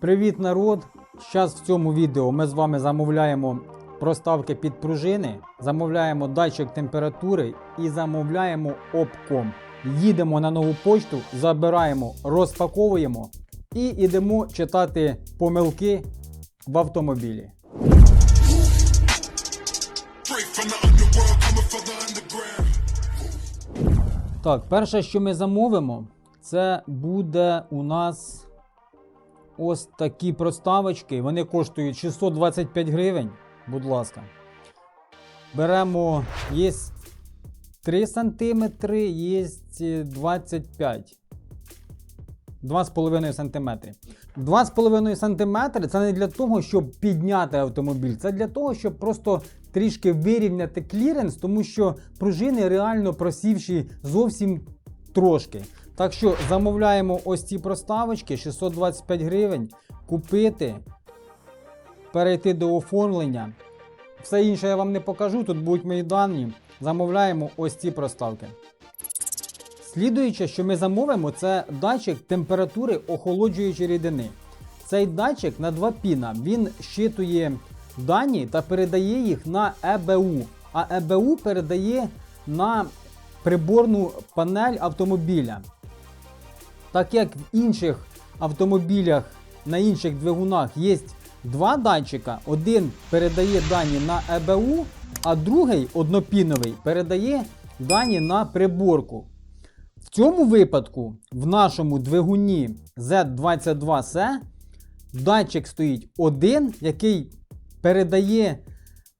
Привіт, народ! Зараз в цьому відео ми з вами замовляємо проставки під пружини, замовляємо датчик температури і замовляємо обком. Їдемо на нову почту, забираємо, розпаковуємо і йдемо читати помилки в автомобілі. Так, перше, що ми замовимо, це буде у нас ось такі проставочки. Вони коштують 625 гривень. Будь ласка. Беремо, є 3 см, є 25 2,5 см. 2,5 см це не для того, щоб підняти автомобіль, це для того, щоб просто трішки вирівняти кліренс, тому що пружини реально просівші зовсім трошки. Так що замовляємо ось ці проставочки 625 гривень, купити, перейти до оформлення. Все інше я вам не покажу, тут будуть мої дані. Замовляємо ось ці проставки. Слідуюче, що ми замовимо, це датчик температури охолоджуючої рідини. Цей датчик на два піна. Він щитує дані та передає їх на ЕБУ. А ЕБУ передає на приборну панель автомобіля. Так як в інших автомобілях на інших двигунах є два датчика, один передає дані на ЕБУ, а другий однопіновий передає дані на приборку. В цьому випадку в нашому двигуні Z22C датчик стоїть один, який передає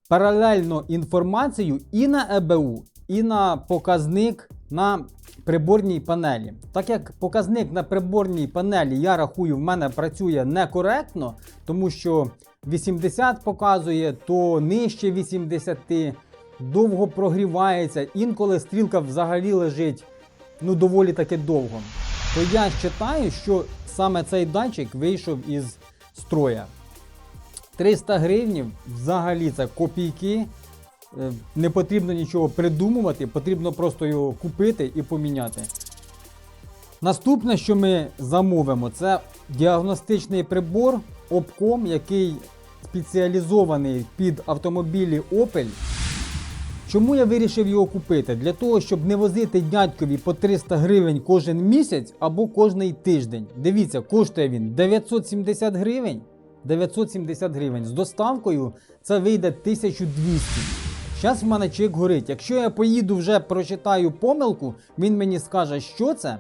паралельно інформацію і на ЕБУ, і на показник на приборній панелі. Так як показник на приборній панелі, я рахую, в мене працює некоректно, тому що 80 показує, то нижче 80, довго прогрівається, інколи стрілка взагалі лежить ну, доволі таки довго. То я вважаю, що саме цей датчик вийшов із строя. 300 гривнів взагалі це копійки. Е, Не потрібно нічого придумувати, потрібно просто його купити і поміняти. Наступне, що ми замовимо, це діагностичний прибор Opcom, який спеціалізований під автомобілі Opel. Чому я вирішив його купити? Для того, щоб не возити дядькові по 300 гривень кожен місяць або кожний тиждень. Дивіться, коштує він 970 гривень. 970 гривень. З доставкою це вийде 1200. Зараз в мене чек горить. Якщо я поїду вже прочитаю помилку, він мені скаже, що це.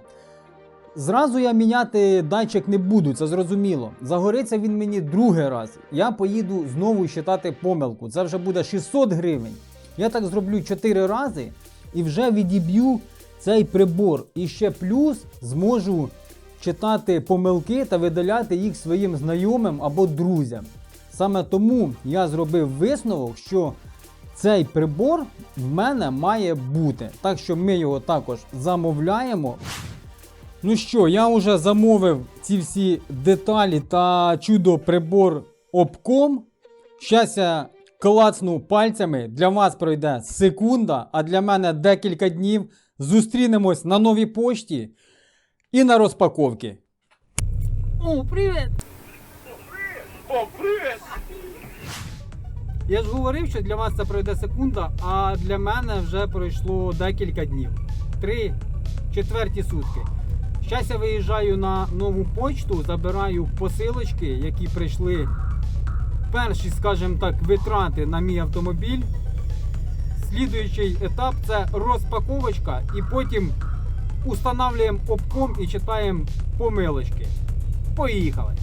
Зразу я міняти датчик не буду, це зрозуміло. Загориться він мені другий раз. Я поїду знову считати помилку. Це вже буде 600 гривень. Я так зроблю 4 рази і вже відіб'ю цей прибор. І ще плюс зможу читати помилки та видаляти їх своїм знайомим або друзям. Саме тому я зробив висновок, що цей прибор в мене має бути. Так що ми його також замовляємо. Ну що, я вже замовив ці всі деталі та чудо прибор обком. Щас я клацну пальцями. Для вас пройде секунда, а для мене декілька днів. Зустрінемось на новій пошті і на розпаковці. О, привіт! Я ж говорив, що для вас це пройде секунда, а для мене вже пройшло декілька днів. Три четверті сутки. Зараз я виїжджаю на нову почту, забираю посилочки, які прийшли перші, скажімо так, витрати на мій автомобіль. Слідуючий етап це розпаковочка і потім устанавлюємо обком і читаємо помилочки. Поїхали.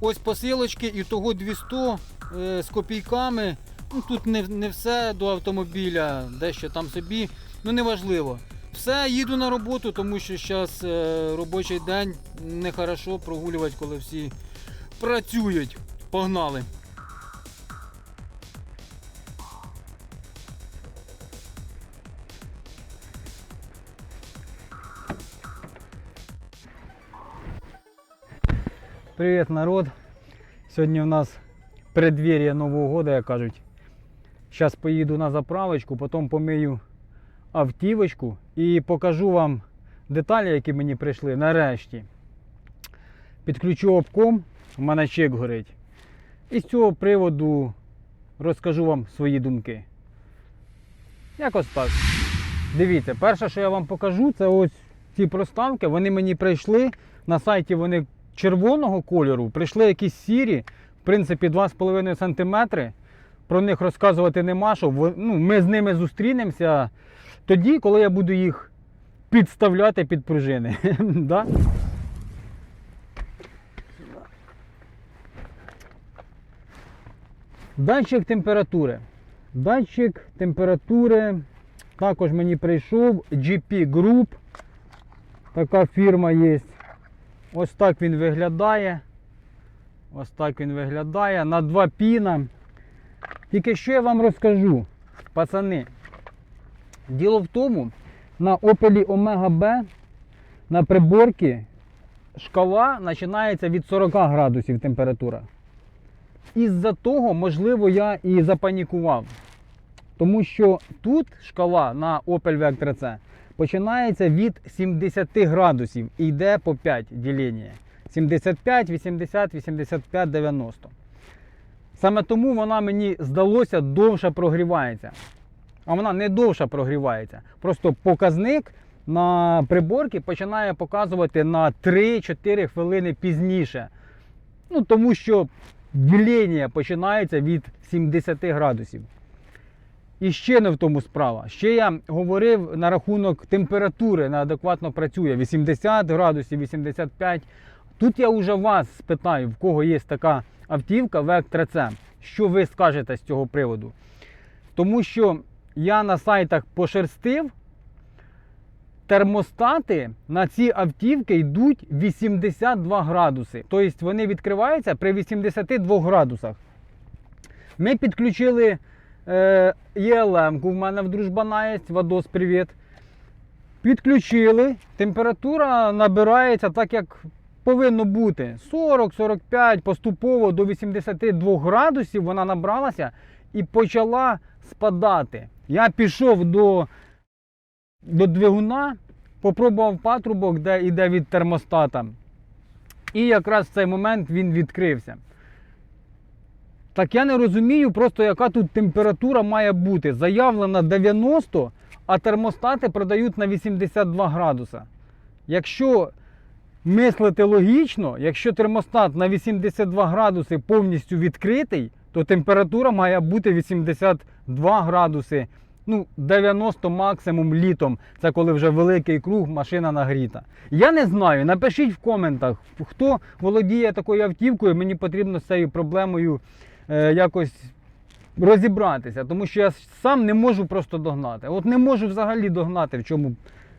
Ось посилочки і того 200 е, з копійками. Ну, тут не, не все до автомобіля, дещо там собі. Ну неважливо. Все, їду на роботу, тому що зараз е, робочий день нехорошо прогулювати, коли всі працюють. Погнали. Привіт, народ! Сьогодні у нас преддверие Нового года, як кажуть. Зараз поїду на заправочку, потім помию автівочку і покажу вам деталі, які мені прийшли нарешті. Підключу обком У мене чек горить. І з цього приводу розкажу вам свої думки. Якось так. Дивіться, перше, що я вам покажу, це ось ці проставки. Вони мені прийшли. На сайті вони червоного кольору, прийшли якісь сірі, в принципі, 2,5 см. Про них розказувати нема, що ну, ми з ними зустрінемося тоді, коли я буду їх підставляти під пружини. да? Датчик температури. Датчик температури також мені прийшов GP Group. Така фірма є. Ось так він виглядає. Ось так він виглядає. На два піна. Тільки що я вам розкажу, пацани. Діло в тому, на Opel Omega B на приборці шкала починається від 40 градусів температура. Із-за того, можливо, я і запанікував. Тому що тут шкала на Opel Vectra C починається від 70 градусів і йде по 5 ділення. 75, 80, 85, 90. Саме тому вона мені здалося довше прогрівається. А вона не довше прогрівається. Просто показник на приборці починає показувати на 3-4 хвилини пізніше. Ну, тому що ділення починається від 70 градусів. І ще не в тому справа. Ще я говорив на рахунок температури, неадекватно працює 80 градусів, 85. Тут я вже вас спитаю, в кого є така автівка Vectra C. Що ви скажете з цього приводу? Тому що я на сайтах пошерстив, термостати на ці автівки йдуть 82 градуси. Тобто вони відкриваються при 82 градусах. Ми підключили е, ЄЛМ, в мене в дружбана є, Вадос, привіт. Підключили, температура набирається так, як повинно бути. 40-45, поступово до 82 градусів вона набралася і почала спадати. Я пішов до, до двигуна, попробував патрубок, де йде від термостата. І якраз в цей момент він відкрився. Так я не розумію просто, яка тут температура має бути. Заявлена 90, а термостати продають на 82 градуса. Якщо мислити логічно, якщо термостат на 82 градуси повністю відкритий, то температура має бути 82 градуси. Ну, 90 максимум літом. Це коли вже великий круг, машина нагріта. Я не знаю. Напишіть в коментах, хто володіє такою автівкою, мені потрібно з цією проблемою е, якось розібратися, тому що я сам не можу просто догнати. От не можу взагалі догнати, в чому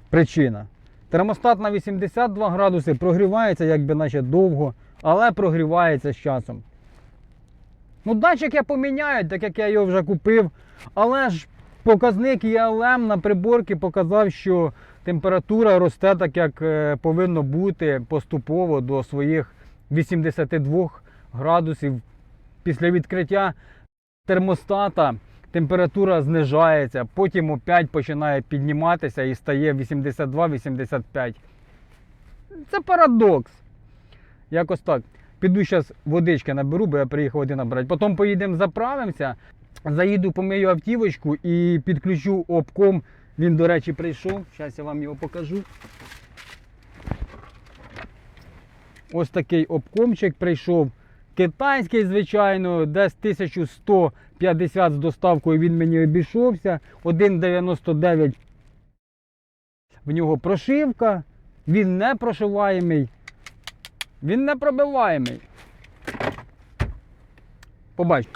причина. Термостат на 82 градуси прогрівається, якби наче довго, але прогрівається з часом. Ну, датчик я поміняю, так як я його вже купив. Але ж показник ЄЛМ на приборці показав, що температура росте так, як е, повинно бути поступово до своїх 82 градусів. Після відкриття термостата температура знижається, потім опять починає підніматися і стає 82-85. Це парадокс. Якось так. Піду зараз водички наберу, бо я приїхав води набрати. Потім поїдемо заправимося, заїду помию автівочку і підключу обком. Він, до речі, прийшов. Зараз я вам його покажу. Ось такий обкомчик прийшов. Китайський, звичайно, десь 1150 з доставкою він мені обійшовся. 1,99 в нього прошивка. Він не прошиваємий. Він не пробиваємий. Побач.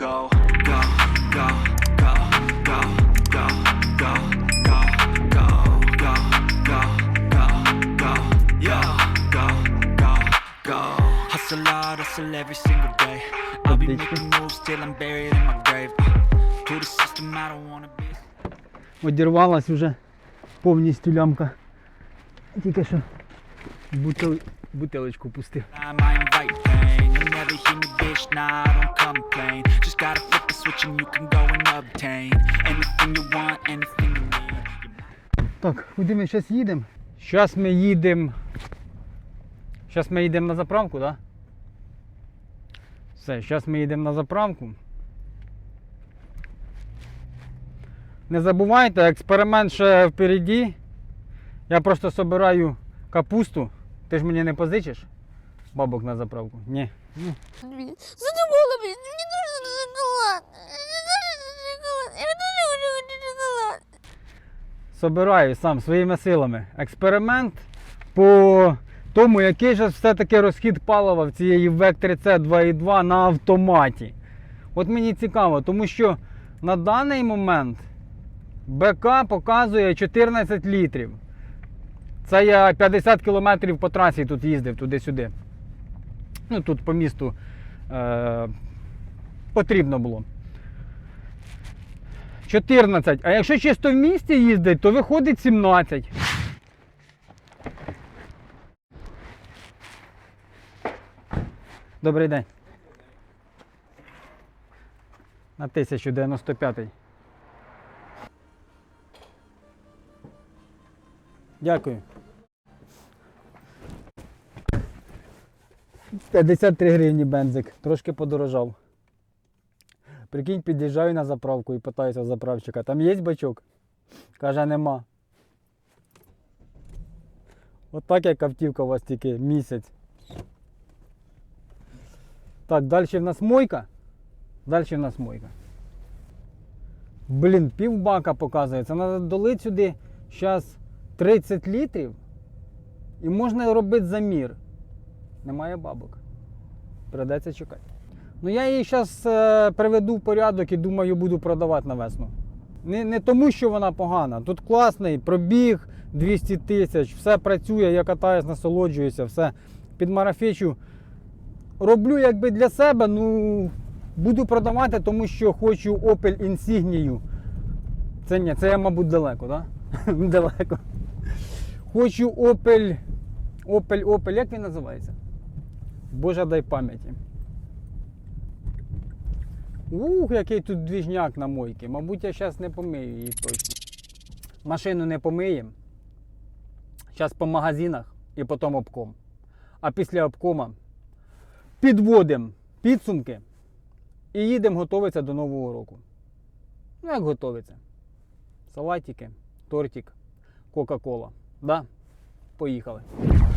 Go and obtain anything you want, anything you need. Так, куди ми зараз їдемо? Зараз ми їдемо. Зараз ми їдемо на заправку, так? Да? Все, зараз ми йдемо на заправку. Не забувайте, експеримент ще впереді. Я просто собираю капусту. Ти ж мені не позичиш бабок на заправку? Ні. Задумала, тоже хочу шоколад. собираю сам своїми силами. Експеримент по тому, який же все-таки розхід палива в цієї Vectri C 2.2 на автоматі. От мені цікаво, тому що на даний момент БК показує 14 літрів. Це я 50 кілометрів по трасі тут їздив туди-сюди. Ну тут по місту е- потрібно було. 14. А якщо чисто в місті їздить, то виходить 17. Добрий день. На 1095. Дякую. 53 гривні бензик. Трошки подорожав. Прикинь, під'їжджаю на заправку і питаюся заправщика, там є бачок? Каже, нема. От так як автівка у вас тільки місяць. Так, далі в нас мойка. Далі в нас мойка. Блін, півбака показує. Це треба долити сюди зараз 30 літрів. І можна робити замір. Немає бабок. Придеться чекати. Ну я її зараз е, приведу в порядок і думаю, буду продавати на весну. Не, не тому, що вона погана. Тут класний пробіг 200 тисяч, все працює, я катаюсь, насолоджуюся, все підмарафічу. Роблю якби для себе, ну буду продавати, тому що хочу Opel Insignia. Це ні, це я, мабуть, далеко? Да? далеко. Хочу Opel. Opel, Opel, як він називається? Боже дай пам'яті. Ух, який тут двіжняк на мойці. Мабуть, я зараз не помию її точно. Машину не помиємо. Зараз по магазинах і потім обком. А після обкома підводимо підсумки і їдемо готуватися до Нового року. Ну, як готуватися? Салатики, тортик, Кока-Кола. Да? Поїхали.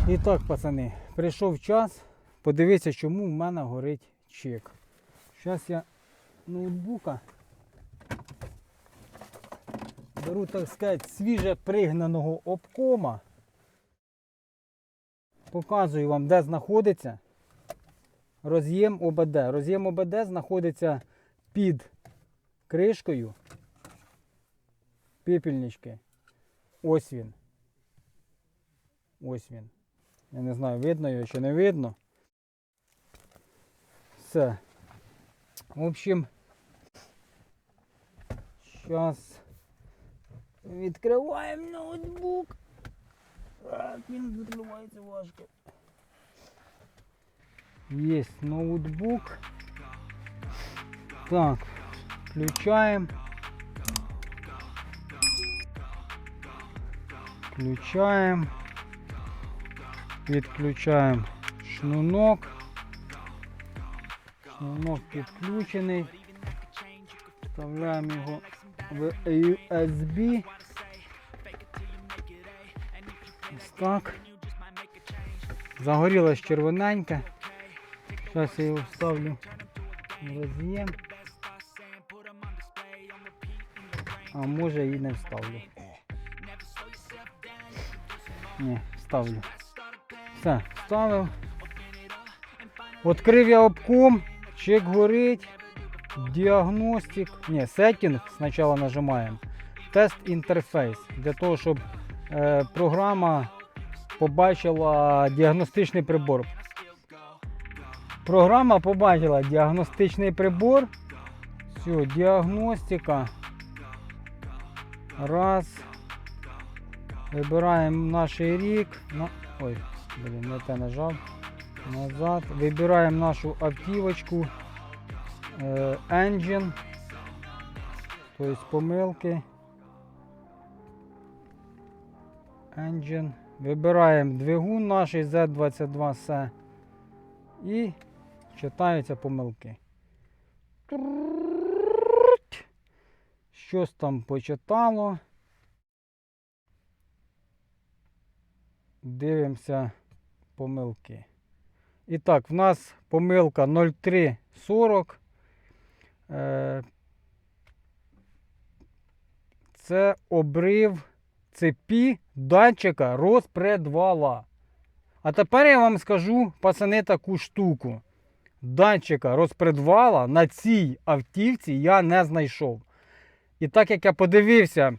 І так, пацани, прийшов час. Подивитися, чому в мене горить чек. Зараз я ноутбука. Беру, так сказати, свіже пригнаного обкома. Показую вам, де знаходиться роз'єм ОБД. Роз'єм ОБД знаходиться під кришкою пепельнички. Ось він. Ось він. Я не знаю, видно його чи не видно. Все. В общем, зараз відкриваємо ноутбук. Так, він відкривається важко. Є ноутбук. Так, включаємо. Включаємо. Підключаємо шнурок. Шнурок підключений. Вставляємо його в USB. Ось так. Загорілось червоненьке. Зараз я його вставлю в роз'єм. А може і не вставлю. Ні, вставлю. Все, вставив. Відкрив я обком, чек горить, діагностик, ні, сеттинг спочатку нажимаємо. Тест інтерфейс. Для того, щоб е, програма побачила діагностичний прибор. Програма побачила діагностичний прибор. Все, діагностика. Раз. Вибираємо наш рік. На... Ой, блін, не те нажав. Назад. Вибираємо нашу автівочку. Е, engine. Тобто помилки. Engine. Вибираємо двигун наш Z22C. І читаються помилки. Щось там почитало. Дивимося помилки. І так, в нас помилка 0340. Це обрив цепі датчика розпредвала. А тепер я вам скажу, пацани, таку штуку. Датчика розпредвала на цій автівці я не знайшов. І так як я подивився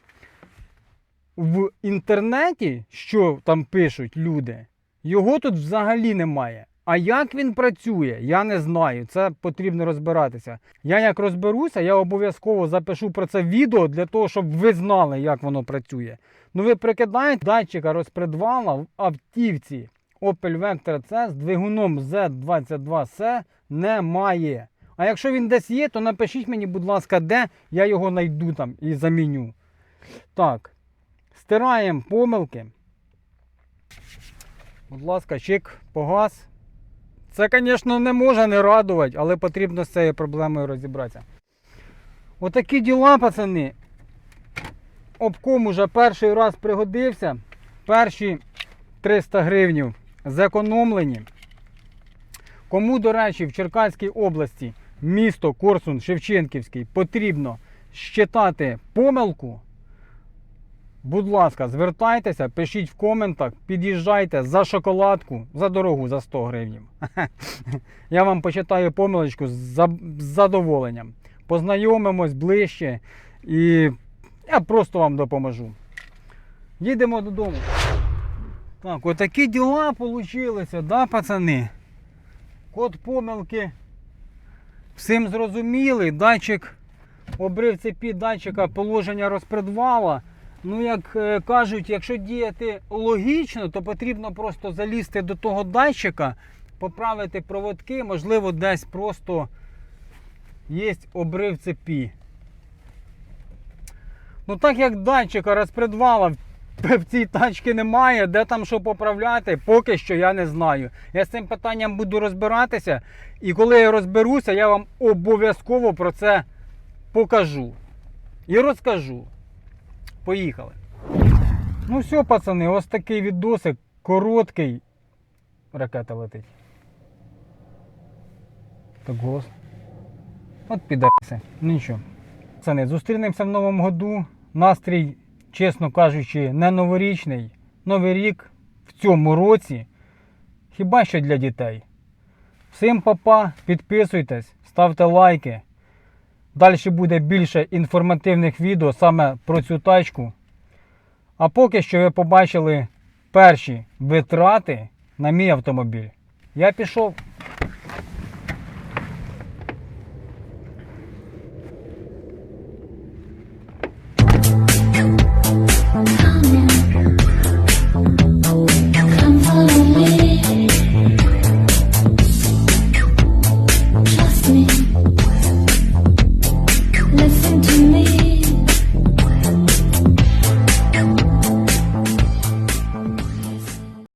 в інтернеті, що там пишуть люди, його тут взагалі немає. А як він працює, я не знаю. Це потрібно розбиратися. Я як розберуся, я обов'язково запишу про це відео для того, щоб ви знали, як воно працює. Ну ви прикидаєте датчика розпредвала в автівці Opel Vectra C з двигуном Z22C немає. А якщо він десь є, то напишіть мені, будь ласка, де я його знайду там і заміню. Так, стираємо помилки. Будь ласка, чик, погас. Це, звісно, не може не радувати, але потрібно з цією проблемою розібратися. Отакі діла, пацани. Обком уже перший раз пригодився. Перші 300 гривнів зекономлені. Кому, до речі, в Черкаській області, місто Корсун Шевченківський, потрібно щитати помилку, будь ласка, звертайтеся, пишіть в коментах, під'їжджайте за шоколадку, за дорогу за 100 гривень. Я вам почитаю помилочку з задоволенням. Познайомимось ближче і я просто вам допоможу. Їдемо додому. Так, отакі діла получилися, да, пацани? Код помилки. Всім зрозумілий, датчик обрив цепі датчика положення розпредвала. Ну, як е, кажуть, якщо діяти логічно, то потрібно просто залізти до того датчика, поправити проводки, можливо, десь просто є обрив цепі. Ну так як датчика розпредвала в цій тачці немає, де там що поправляти, поки що я не знаю. Я з цим питанням буду розбиратися. І коли я розберуся, я вам обов'язково про це покажу. І розкажу. Поїхали. Ну все, пацани, ось такий відосик короткий. Ракета летить. Так голос. От підарися. Ну нічого. Пацани, зустрінемося в новому году. Настрій, чесно кажучи, не новорічний. Новий рік в цьому році. Хіба що для дітей. Всім папа, підписуйтесь, ставте лайки. Далі буде більше інформативних відео саме про цю тачку. А поки що ви побачили перші витрати на мій автомобіль. Я пішов.